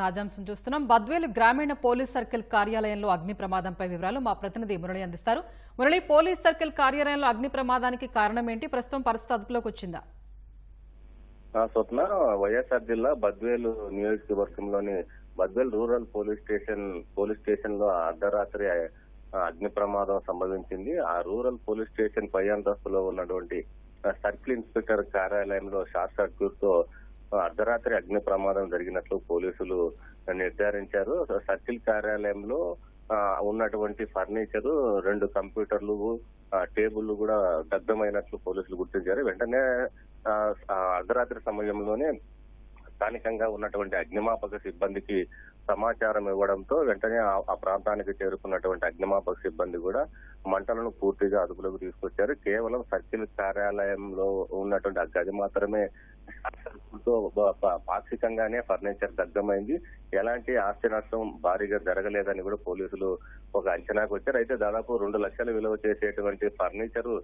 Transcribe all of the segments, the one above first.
తాజాంశం చూస్తున్నాం. బద్వేలు గ్రామీణ police circle కార్యాలయంలో అగ్ని ప్రమాదంపై వివరాలు మా ప్రతినిధి మురళి అందిస్తారు. మురళి పోలీస్ సర్కిల్ కార్యాలయంలో అగ్ని ప్రమాదానికి కారణం ఏంటి ప్రస్తుతం పరిస్థితి అదుపులోకి వచ్చిందా? స్వప్న వైఎస్ఆర్ జిల్లా బద్వేలు నియోజకవర్గంలోని Badvel rural police station police స్టేషన్లో అర్ధరాత్రి అగ్ని ప్రమాదం సంభవించింది. ఆ రూరల్ పోలీస్ స్టేషన్ పై అంతస్తులో ఉన్నటువంటి సర్కిల్ ఇన్స్పెక్టర్ కార్యాలయంలో షార్ట్ సర్క్యూట్తో అర్ధరాత్రి అగ్ని ప్రమాదం జరిగినట్లు పోలీసులు నిర్ధారించారు. సర్కిల్ కార్యాలయంలో ఉన్నటువంటి ఫర్నిచర్ రెండు కంప్యూటర్లు టేబుల్ కూడా దగ్ధమైనట్లు పోలీసులు గుర్తించారు. వెంటనే ఆ, అర్ధరాత్రి సమయంలోనే స్థానికంగా ఉన్నటువంటి అగ్నిమాపక సిబ్బందికి సమాచారం ఇవ్వడంతో వెంటనే ఆ- ఆ ప్రాంతానికి చేరుకున్నటువంటి అగ్నిమాపక సిబ్బంది కూడా మంటలను పూర్తిగా అదుపులోకి తీసుకొచ్చారు. కేవలం సర్కిల్ కార్యాలయంలో ఉన్నటువంటి ఆ గది మాత్రమే పాక్షికంగానే ఫర్నిచర్ దగ్ధమైంది. ఎలాంటి ఆస్తి నష్టం భారీగా జరగలేదని కూడా పోలీసులు ఒక అంచనాకు వచ్చారు. అయితే దాదాపు రెండు లక్షల విలువ చేసేటువంటి ఫర్నిచర్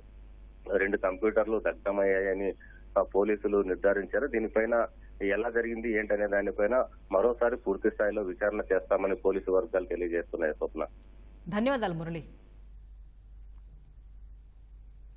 రెండు కంప్యూటర్లు దగ్ధమయ్యాయని పోలీసులు నిర్ధారించారు. దీనిపైన ఎలా జరిగింది ఏంటనే దానిపైన మరోసారి పూర్తి స్థాయిలో విచారణ చేస్తామని పోలీసు వర్గాలు తెలియజేస్తున్నాయి స్వప్న. ధన్యవాదాలు మురళి.